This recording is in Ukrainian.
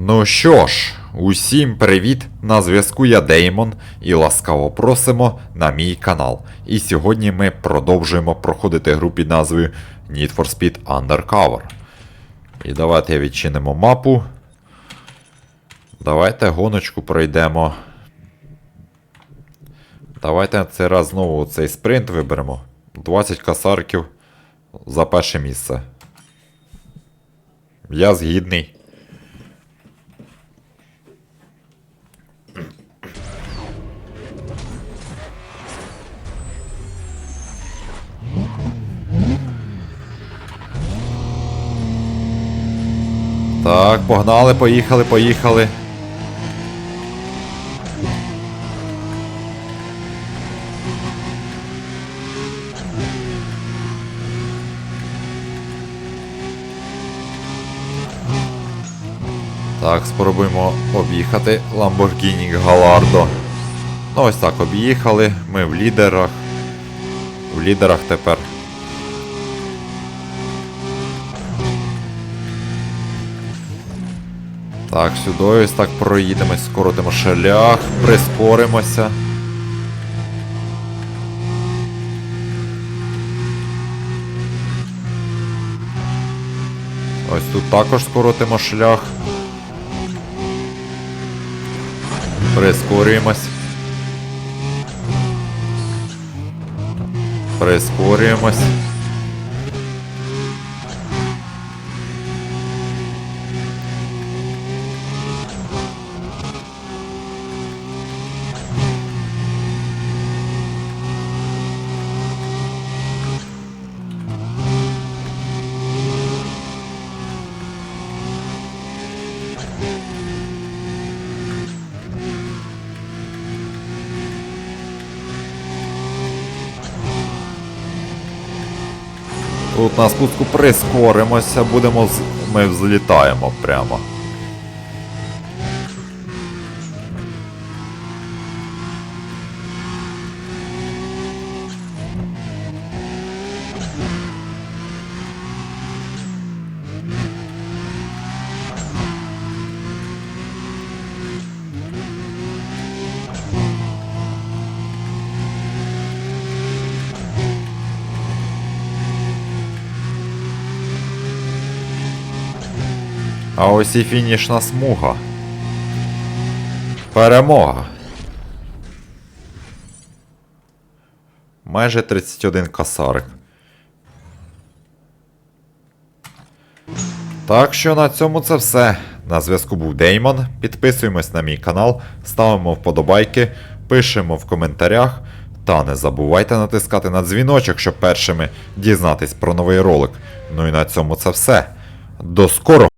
Ну що ж, усім привіт! На зв'язку я Деймон і ласкаво просимо на мій канал. І сьогодні ми продовжуємо проходити гру під назвою Need for Speed Undercover. І давайте відчинимо мапу. Давайте гоночку пройдемо. Давайте цей раз знову цей спринт виберемо. 20 касарків за перше місце. Я згідний. Так, погнали, поїхали, поїхали. Так, спробуємо об'їхати Lamborghini Gallardo. Ну ось так об'їхали. Ми в лідерах. В лідерах тепер. Так, сюди ось так проїдемось, скоротимо шлях, прискоримося. Ось тут також скоротимо шлях. Прискорюємось. Прискорюємось. Тут на спуску прискоримося, будемо з... ми взлітаємо прямо. А ось і фінішна смуга. Перемога. Майже 31 касарик. Так що на цьому це все. На зв'язку був Деймон. Підписуємось на мій канал, ставимо вподобайки, пишемо в коментарях. Та не забувайте натискати на дзвіночок, щоб першими дізнатись про новий ролик. Ну і на цьому це все. До скорого!